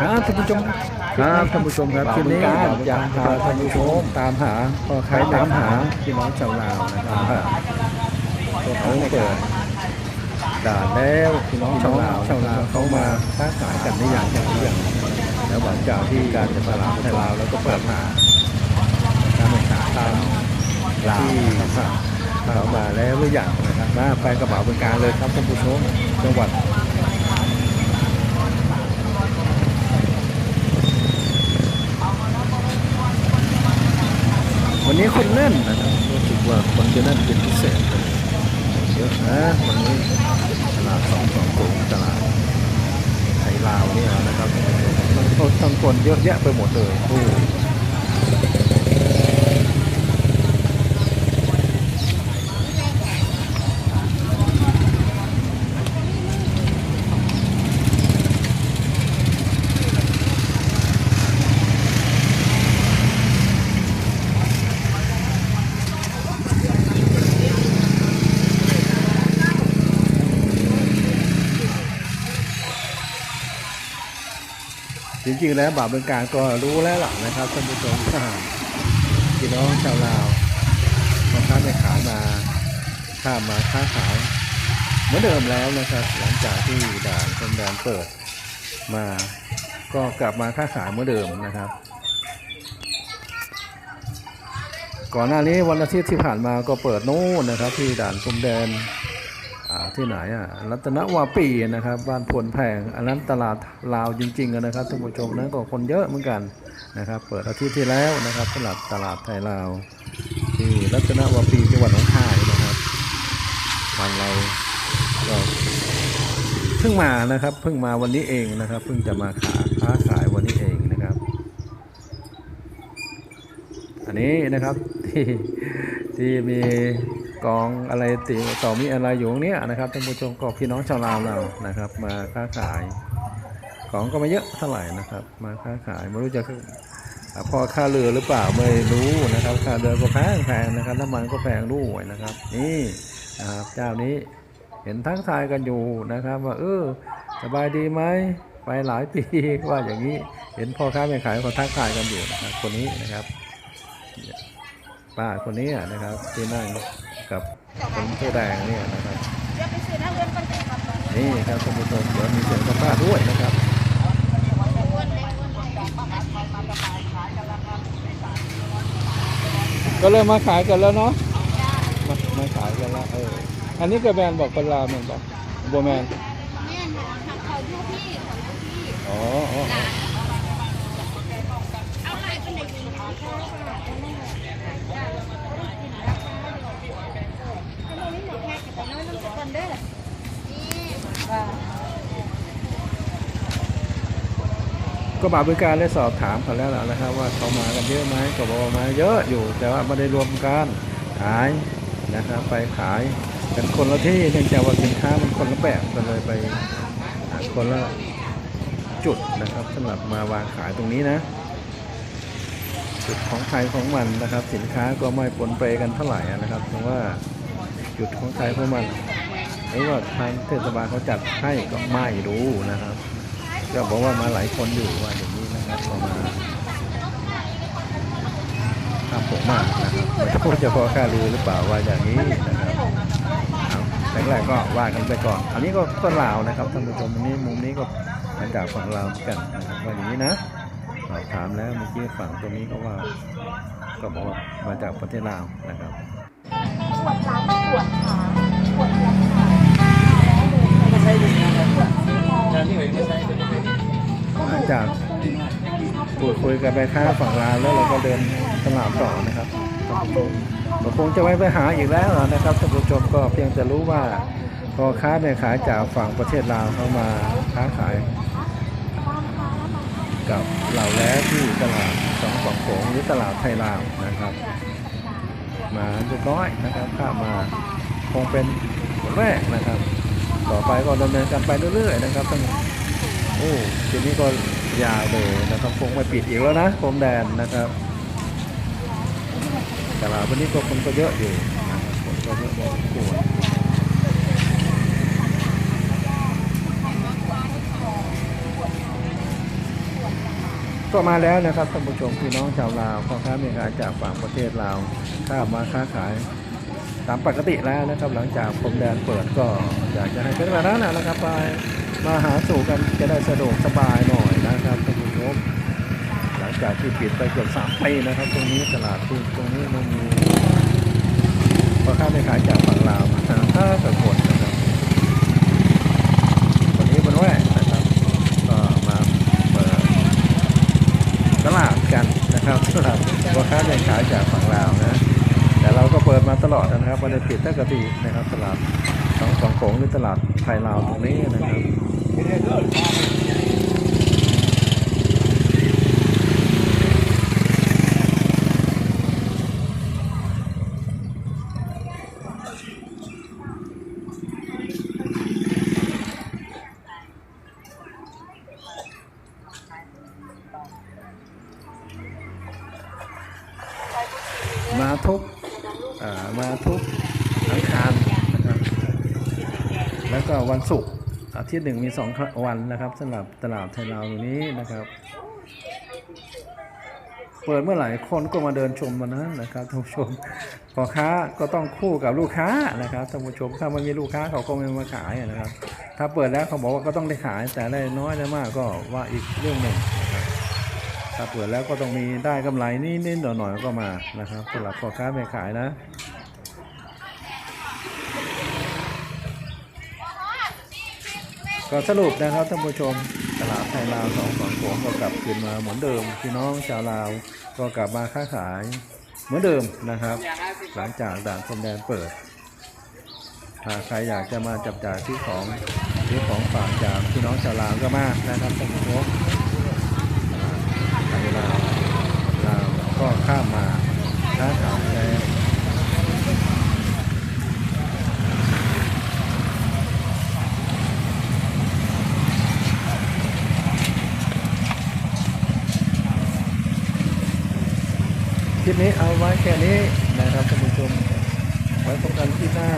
ครับท่านผู้ชมครับท่านผู้ชมครับคลิปนี้อยากพาท่านผู้ชมตามหาพ่อค้าตามหาพี่น้องชาวลาวนะครับพวกเขาเปิดด่านแล้วพี่น้องชาวลาวชาวลาวเขามาค้าขายกันในอย่างอย่างเรื่องแล้วหลังจากที่การจะตลาดไทยลาวแล้วก็เปิดหาการแข่งขันตามที่เขามาแล้วหรือยังนะครับมาไปกระเป๋าเป็นการเลยครับท่านผู้ชมจังหวัด วันนี้คนแน่นนะครับรู้สึกว่าคนจะแน่นเป็นพิเศษเยอะนะวันนี้ตลาดสองสองสูงตลาดไทยลาวเนี่ยนะครับมันทั้งคนเยอะแยะไปหมดเลยโอ้ จริงๆแล้วบาปเป็นกลางก็รู้แล้วล่ะนะครับท่านผู้ชมพี่น้องชาวลาวมาค้าไม่ขายมาข้ามมาค้าขายเหมือนเดิมแล้วนะครับ หลังจากที่ด่านพรมแดนเปิดมาก็กลับมาค้าขายเหมือนเดิมนะครับ ก่อนหน้านี้วันอาทิตย์ที่ผ่านมาก็เปิดโน่นนะครับ ที่ด่านพรมแดน ที่ไหนอะรัตนวาปีนะครับ บ้านพลแพงอันนั้นตลาดลาวจริงๆนะครับท่านผู้ชมนั้นก็คนเยอะเหมือนกันนะครับ เปิดอาทิตย์ที่แล้วนะครับตลาดตลาดไทยลาว ที่รัตนวาปีจังหวัดหนองคายนะครับทางเราก็เพิ่งมานะครับ เพิ่งมาวันนี้เองนะครับ เพิ่งจะมาขาค้าขายวันนี้เองนะครับ อันนี้นะครับที่ที่มี กองอะไรติต่อมีอะไรอยู่ตรงเนี้ยนะครับท่านผู้ชมก็พี่น้องชาวลาวเรานะครับ มาค้าขาย ของก็ไม่เยอะเท่าไหร่นะครับ มาค้าขายไม่รู้จะพอค่าเรือหรือเปล่าไม่รู้นะครับค่าเรือก็แพงแพงนะครับน้ำมันก็แพงด้วยนะครับ นี่นะครับเจ้านี้เห็นทักทายกันอยู่นะครับ ว่าเออสบายดีไหมไปหลายปีว่าอย่างนี้เห็นพ่อค้าแม่ขายเขาทักทายกันอยู่นะครับคนนี้นะครับป้าคนนี้นะครับที่นั่ง กับคนเสื้อแดงเนี่ยนะครับเดี๋ยวไปซื้อน้ำเงินก่อนครับนี่ครับท่านผู้ชมเดี๋ยวมีเสียงสัมภาษณ์ด้วยนะครับก็เริ่มมาขายกันแล้วเนาะมามาขายกันแล้วเอออันนี้ก็แบรนด์บอกเป็นลาวเหมือนบอกบัวแมน แม่นค่ะเขาอยู่พี่เขาอยู่พี่ อ๋ออ๋ออ๋อ เอาอะไรเป็นเด็กหญิงเขาค่ะเอาไม่หมดจ้ะถ้าเราไม่หมดแพ็คแต่น้อยน้ำสกันเด้อนี่ว่า ก็มาบริการได้สอบถามเขาแล้วนะครับ ว่าเขามากันเยอะไหมก็บอกว่ามาเยอะอยู่ แต่ว่าไม่ได้รวมกันขายนะครับ ไปขายกันคนละที่เนื่องจากว่าสินค้ามันคนละแบบกันเลยไปหาคนละจุดนะครับสำหรับมาวางขายตรงนี้นะจุดของใครของมันนะครับ สินค้าก็ไม่ปนเปกันเท่าไหร่นะครับเพราะว่าจุดของใครของมันหรือว่าทางเทศบาลเขาจัดให้ก็ไม่รู้นะครับ ก็บอกว่ามาหลายคนอยู่ว่าอย่างนี้นะครับพอมาทำผมมากนะครับไม่รู้จะพอค่ารือหรือเปล่าว่าอย่างนี้นะครับแรกๆก็ว่ากันไปก่อน อันนี้ก็ต้นลาวนะครับท่านผู้ชมอันนี้มุมนี้ก็มาจากฝั่งลาวกันนะครับว่าอย่างนี้นะสอบถามแล้วเมื่อกี้ฝั่งตรงนี้ก็ว่า ก็บอกว่ามาจากประเทศลาวนะครับปวดหลังปวดขา กับแม่ค้าฝั่งลาวแล้วเราก็เดินตลาดต่อนะครับผมเราคงจะไม่ไปหาอีกแล้วนะครับท่านผู้ชมก็เพียงจะรู้ว่าพอค้าแม่ขายจากฝั่งประเทศลาวเข้ามาค้าขาย กับเหล่าแล้วที่ตลาดสองฝั่งโขงหรือตลาดไทยลาวนะครับ มาเรียบร้อยนะครับข้ามาคงเป็นคนแรกนะครับ ต่อไปก็ดำเนินการไปเรื่อยๆนะครับทั้งโอ้ทีนี้ก็ ยาวเลยนะครับคงไม่ปิดอีกแล้วนะพรมแดนนะครับตลาดวันนี้ก็คนก็เยอะอยู่คนก็เยอะพอสมควรก็มาแล้วนะครับท่านผู้ชมพี่น้องชาวลาวพ่อค้าแม่ค้าจากฝั่งประเทศลาวข้ามาค้าขายตามปกติแล้วนะครับ หลังจากพรมแดนเปิดก็อยากจะให้เป็นแบบนั้นนะครับไปมาหาสู่กันจะได้สะดวกสบายหน่อย นะครับท่านผู้ชมหลังจากที่ปิดไปเกือบสามปีนะครับ ตรงนี้ตลาดที่ตรงนี้มันมีพอค้าแม่ค้าจากฝั่งลาวมาห้าตะกดนะครับวันนี้วันแรกนะครับก็มาเปิดตลาดกันนะครับตลาดพอค้าแม่ค้าจากฝั่งลาวนะแต่เราก็เปิดมาตลอดนะครับไม่ได้ปิดตั้งแต่ทีนะครับ ตลาดสองสองโขงหรือตลาดไทยลาวตรงนี้นะครับ มาทุกอ่ามาทุกอังคารนะครับแล้วก็วันศุกร์อาทิตย์หนึ่งมีสองวันนะครับสำหรับตลาดไทยลาวตรงนี้นะครับ เปิดเมื่อไหร่คนก็มาเดินชมมานั้นนะครับท่านผู้ชมพ่อค้าก็ต้องคู่กับลูกค้านะครับท่านผู้ชมถ้ามันมีลูกค้าเขาก็ไม่มาขายนะครับ ถ้าเปิดแล้วเขาบอกว่าก็ต้องได้ขายแต่ได้น้อยได้มากก็ว่าอีกเรื่องหนึ่ง ถ้าเปิดแล้วก็ต้องมีได้กำไรนิดๆหน่อยๆก็มานะครับสำหรับพ่อค้าแม่ขายนะก็สรุปนะครับท่านผู้ชมตลาดไทยลาวสองฝั่งโขงก็กลับคืนมาเหมือนเดิมพี่น้องชาวลาวก็กลับมาค้าขายเหมือนเดิมนะครับ หลังจากด่านพรมแดนเปิดถ้าใครอยากจะมาจับจ่ายที่ของที่ของฝากจากพี่น้องชาวลาวก็มานะครับท่านผู้ชม ไทยลาวลาว ก็ข้ามมาค้าขายแล้วคลิปนี้เอาไว้แค่นี้นะครับท่านผู้ชมไว้พบกันที่หน้า